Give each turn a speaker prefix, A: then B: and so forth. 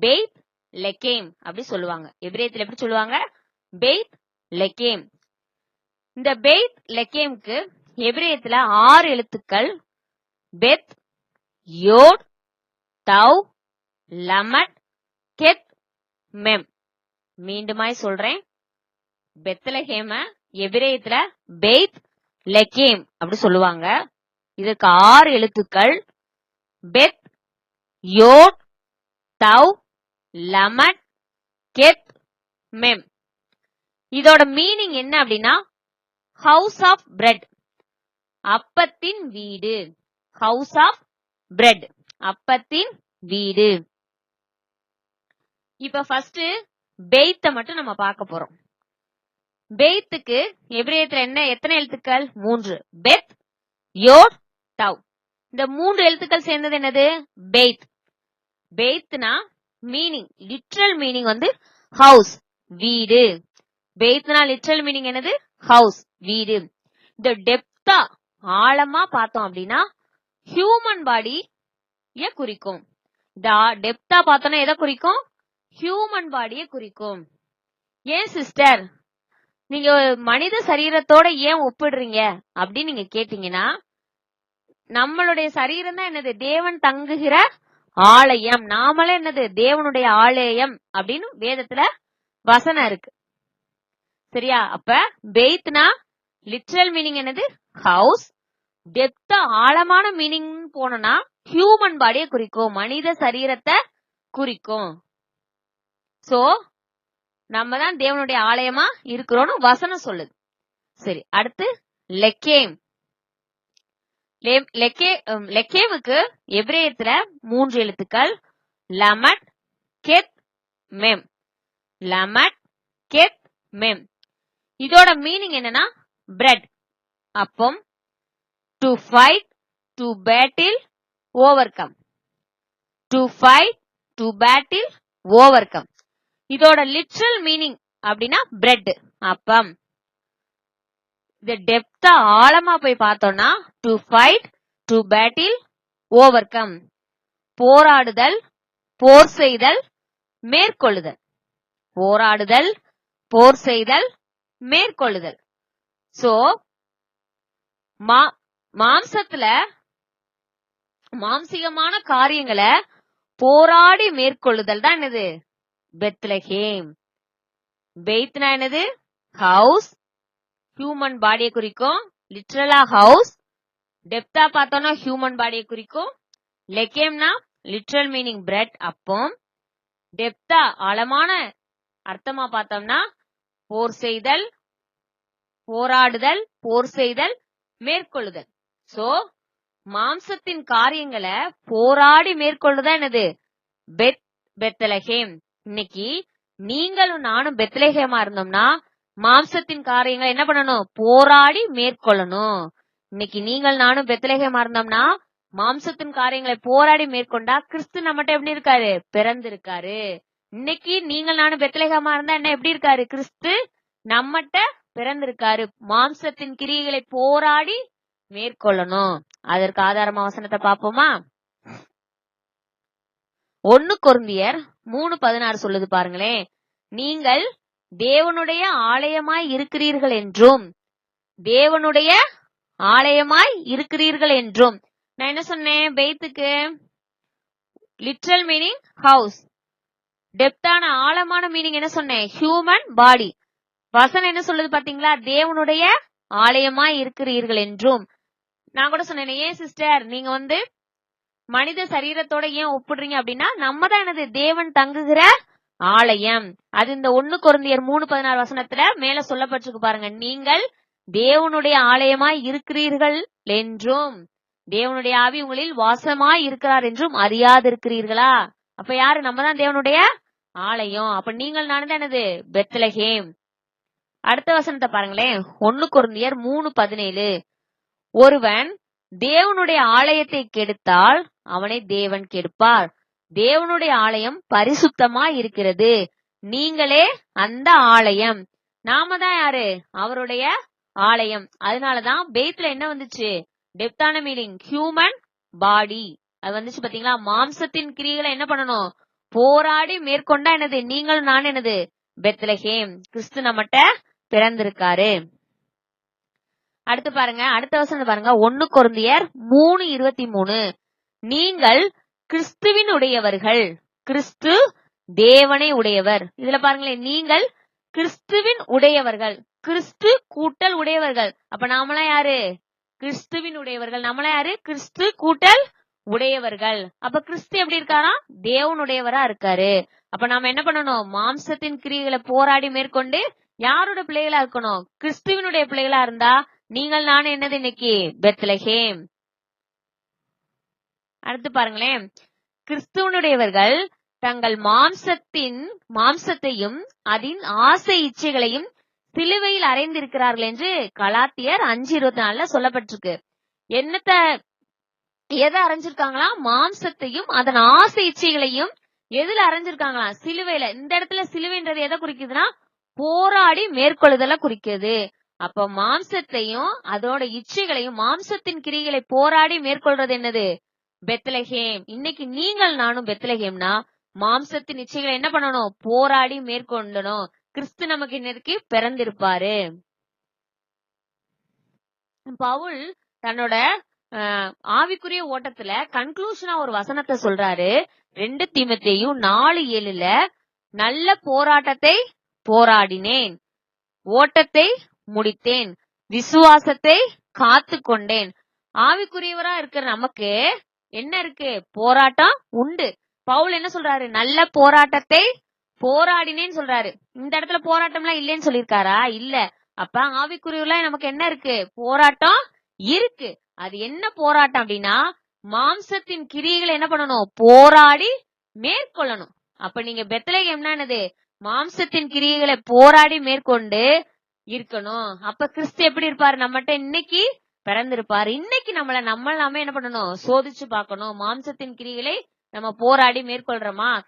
A: Beit லெக்கேம் அப்படி சொல்லுவாங்க. எபிரேயத்துல எப்படி சொல்லுவாங்க? பெய்த் லெக்கேம் இந்த பெய்த் லெக்கேம்க்கு எபிரேயத்துல ஆறு எழுத்துக்கள் பெத் யோட் தவ் லமட் கெத் மெம் மீண்டுமாய் சொல்றேன். பெத்தலஹேம எபிரேயத்துல பெய்த் லெக்கேம் அப்படி சொல்லுவாங்க. இதற்கு ஆறு எழுத்துக்கள் பெத் யோட் தவ் லமன் கெத் மெம். இதோட மீனிங் என்ன அப்படின்னா ஹவுஸ் ஆஃப் பிரெட் அப்பத்தின் வீடு. ஹவுஸ் ஆஃப் பிரெட் அப்பத்தின் வீடு. இப்ப ஃபர்ஸ்ட் பெய்த்த மட்டும் நம்ம பார்க்க போறோம். பெய்த்துக்கு எபிரேயத்துல என்ன எத்தனை எழுத்துக்கள்? மூன்று. பெத் யோட் டவ் இந்த மூன்று எழுத்துக்கள் சேர்ந்தது என்னது? பெய்த் பெய்த்னா மீனிங் லிட்ரல் மீனிங் வந்து ஹவுஸ் வீடு. பேத்னா லிட்ரல் மீனிங் என்னது? ஹவுஸ் வீடு. இந்த டெப்தா ஆழமா பார்த்தோம் அப்படின்னா ஹியூமன் பாடிய குறிக்கும். டெப்தா பார்த்தோம்னா எதை குறிக்கும்? ஹியூமன் பாடியை குறிக்கும். ஏன் சிஸ்டர் நீங்க மனித சரீரத்தோட ஏன் ஒப்பிடுறீங்க? அப்படின்னு நீங்க கேட்டீங்கன்னா நம்மளுடைய சரீரம் தான் என்னது? தேவன் தங்குகிற ஆலயம். நாமளே என்னது? தேவனுடைய ஆலயம் அப்படின்னு வேதத்துல வசனம் இருக்கு. சரியா? அப்ப பெய்த்னா லிட்ரல் மீனிங் என்னது? ஹவுஸ் டெப்த் ஆழமான மீனிங் போனோம்னா ஹியூமன் பாடியை குறிக்கும். மனித சரீரத்தை குறிக்கும். சோ நம்ம தான் தேவனுடைய ஆலயமா இருக்கிறோம்னு வசனம் சொல்லுது. சரி அடுத்து லெக்கேம் லெக்கேவுக்கு லெக்கே எபிரேயத்துல மூன்று எழுத்துக்கள் லமட் கெத் மெம். லமட் கெத் மெம். இதோட மீனிங் என்னன்னா பிரெட் அப்பம் to fight to battle overcome to fight to battle overcome இதோட லிட்ரல் மீனிங் அப்படின்னா பிரெட் அப்பம். இது டெப்தா ஆழமா போய் பார்த்தோம்னா to fight to battle overcome போராடுதல் போர் செய்தல் மேற்கொள்ளுதல். போராடுதல் போர் செய்தல் மேற்கொள்ளுதல். சோ மா மாம்சத்துல மாம்சிகமான காரியங்களை போராடி மேற்கொள்ளுதல் தான் என்னது? பெத்லஹேம் பெய்த்னா என்னது? ஹவுஸ் ஹியூமன் பாடியை குறிக்கும். லிட்ரலா ஹவுஸ் டெப்தா பார்த்தோம்னா ஹியூமன் பாடியை குறிக்கும். லெக்கேம்னா லிட்ரல் மீனிங் பிரெட் அப்பம். டெப்தா ஆழமான அர்த்தமா பார்த்தோம்னா போர் செய்தல் போராடுதல் போர் செய்தல் மேற்கொள்ளுதல். சோ மாம்சத்தின் காரியங்களை போராடி மேற்கொள்ளுதான் என்னது? பெத் பெத்தலஹேம். இன்னைக்கு நீங்களும் நானும் பெத்லஹேமா இருந்தோம்னா மாம்சத்தின் காரியங்களை என்ன பண்ணணும்? போராடி மேற்கொள்ளணும். இன்னைக்கு நீங்கள் நானும் பெத்தலேகமா இருந்தோம்னா மாம்சத்தின் காரியங்களை போராடி மேற்கொண்டா கிறிஸ்து நம்மகிட்ட எப்படி இருக்காரு? பிறந்திருக்காரு. இன்னைக்கு நீங்கள் நானும் பெத்தலேகமா இருந்தா என்ன எப்படி இருக்காரு? கிறிஸ்து நம்மகிட்ட பிறந்திருக்காரு. மாம்சத்தின் கிரியைகளை போராடி மேற்கொள்ளணும். அதற்கு ஆதாரமா வசனத்தை பாப்போமா ஒன்னு கொருந்தியர் மூணு பதினாறு சொல்லுது பாருங்களேன். நீங்கள் தேவனுடைய ஆலயமாய் இருக்கிறீர்கள் என்றும் தேவனுடைய ஆலயமாய் இருக்கிறீர்கள் என்றும். நான் என்ன சொன்னேன்? பெய்த்துக்கு லிட்ரல் மீனிங் ஹவுஸ் டெப்தான ஆழமான மீனிங் என்ன சொன்னேன்? ஹியூமன் பாடி வசனம் என்ன சொல்லுது பாத்தீங்களா தேவனுடைய ஆலயமாய் இருக்கிறீர்கள் என்றும். நான் கூட சொன்னேன் ஏன் சிஸ்டர் நீங்க வந்து மனித சரீரத்தோட ஏன் ஒப்பிடுறீங்க? அப்படின்னா நம்ம தான் எனது தேவன் தங்குகிற ஆலயம். அது இந்த ஒண்ணு குருந்தியர் மூணு பதினாறு வசனத்துல மேல சொல்லப்பட்டிருக்கு பாருங்க. நீங்கள் தேவனுடைய ஆலயமாய் இருக்கிறீர்கள் என்றும் தேவனுடைய ஆவி உங்களில் வாசமாய் இருக்கிறார் என்றும் அறியாதிருக்கிறீர்களா? அப்ப யாரு? நம்ம தான் தேவனுடைய ஆலயம். அப்ப நீங்கள் நானே தான் என்னது? பெத்லஹேம். அடுத்த வசனத்தை பாருங்களேன். ஒன்னு குருந்தியர் மூணு பதினேழு. ஒருவன் தேவனுடைய ஆலயத்தை கெடுத்தால் அவனை தேவன் கெடுப்பார். தேவனுடைய ஆலயம் பரிசுத்தமா இருக்கிறது. நீங்களே அந்த ஆலயம். நாம தான் யாரு? அவருடைய ஆலயம். அதனாலதான் பெய்த்ல என்ன வந்துச்சு? டெப்தான மீனிங் ஹியூமன் பாடி அது வந்துச்சு பாத்தீங்களா? மாம்சத்தின் கிரியைகளை என்ன பண்ணணும்? போராடி மேற்கொண்டா என்னது? நீங்களும் நான் என்னது? பெத்லஹேம். கிறிஸ்து நம்மகிட்ட பிறந்திருக்காரு. அடுத்து பாருங்க அடுத்த வசனம் பாருங்க. ஒன்னு கொருந்தியர் மூணு இருபத்தி மூணு. நீங்கள் கிறிஸ்துவின் உடையவர்கள் கிறிஸ்து தேவனை உடையவர். இதுல பாருங்களேன் நீங்கள் கிறிஸ்துவின் உடையவர்கள். கிறிஸ்து கூட்டல் உடையவர்கள். அப்ப நாமெல்லாம் யாரு? கிறிஸ்துவின் உடையவர்கள். நம்மளாம் யாரு? கிறிஸ்து கூட்டல் உடையவர்கள். அப்ப கிறிஸ்து எப்படி இருக்காரா? தேவனுடையவரா இருக்காரு. அப்ப நாம என்ன பண்ணணும்? மாம்சத்தின் கிரியைகளை போராடி மேற்கொண்டு யாரோட பிள்ளைகளா இருக்கணும்? கிறிஸ்துவினுடைய பிள்ளைகளா இருந்தா நீங்கள் நானும் என்னது இன்னைக்கு? பெத்லஹேம். அடுத்து பாருங்களேன். கிறிஸ்துவனுடையவர்கள் தங்கள் மாம்சத்தின் மாம்சத்தையும் அதன் ஆசை இச்சைகளையும் சிலுவையில் அறைந்திருக்கிறார்கள் என்று கலாத்தியர் அஞ்சு இருபத்தி நாலுல சொல்லப்பட்டிருக்கு. என்னத்த எதை அரைஞ்சிருக்காங்களா மாம்சத்தையும் அதன் ஆசை இச்சைகளையும் எதுல அரைஞ்சிருக்காங்களா சிலுவையில. இந்த இடத்துல சிலுவைன்றது எதை குறிக்குதுன்னா? போராடி மேற்கொள்ளுதல குறிக்குது. அப்ப மாம்சத்தையும் அதோட இச்சைகளையும் மாம்சத்தின் கிரிகளை போராடி மேற்கொள்றது என்னது? பெத்லஹேம். இன்னைக்கு நீங்கள் நானும் பெத்லஹேம்னா மாம்சத்தின் இச்சைகளை என்ன பண்ணணும்? போராடி மேற்கொள்ளணும். கிறிஸ்து நமக்கு இன்னைக்கு பிறந்திருப்பாரு. பவுல் தன்னோட அஹ், ஆவிக்குரிய ஓட்டத்துல கன்க்ளூஷனா ஒரு வசனத்தை சொல்றாரு. ரெண்டு தீமத்தையும் நாலு ஏழுல நல்ல போராட்டத்தை போராடினேன் ஓட்டத்தை முடித்தேன் விசுவாசத்தை காத்து கொண்டேன் ஆவிக்குரியவரா இருக்கிற நமக்கு என்ன இருக்கு? போராட்டம் உண்டு. பவுல் என்ன சொல்றாரு? நல்ல போராட்டத்தை போராடினேன்னு சொல்றாரு. இந்த இடத்துல போராட்டம்லாம் இல்லைன்னு சொல்லிருக்காரா இல்ல. அப்ப ஆவிக்குரியவர்களா நமக்கு என்ன இருக்கு? போராட்டம் இருக்கு. அது என்ன போராட்டம் அப்படின்னா மாம்சத்தின் கிரியைகளை என்ன பண்ணணும்? போராடி மேற்கொள்ளணும். அப்ப நீங்க பெத்தலேகம்னா என்னது? மாம்சத்தின் கிரியைகளை போராடி மேற்கொண்டு இருக்கணும். அப்ப கிறிஸ்து எப்படி இருப்பாரு? நம்மகிட்ட இன்னைக்கு பிறந்திருப்பார். இன்னைக்கு நம்மள நம்ம நாம என்ன பண்ணணும்? சோதிச்சு பார்க்கணும். மாம்சத்தின் கிரிகளை நம்ம போராடி மேற்கொள்றோமா?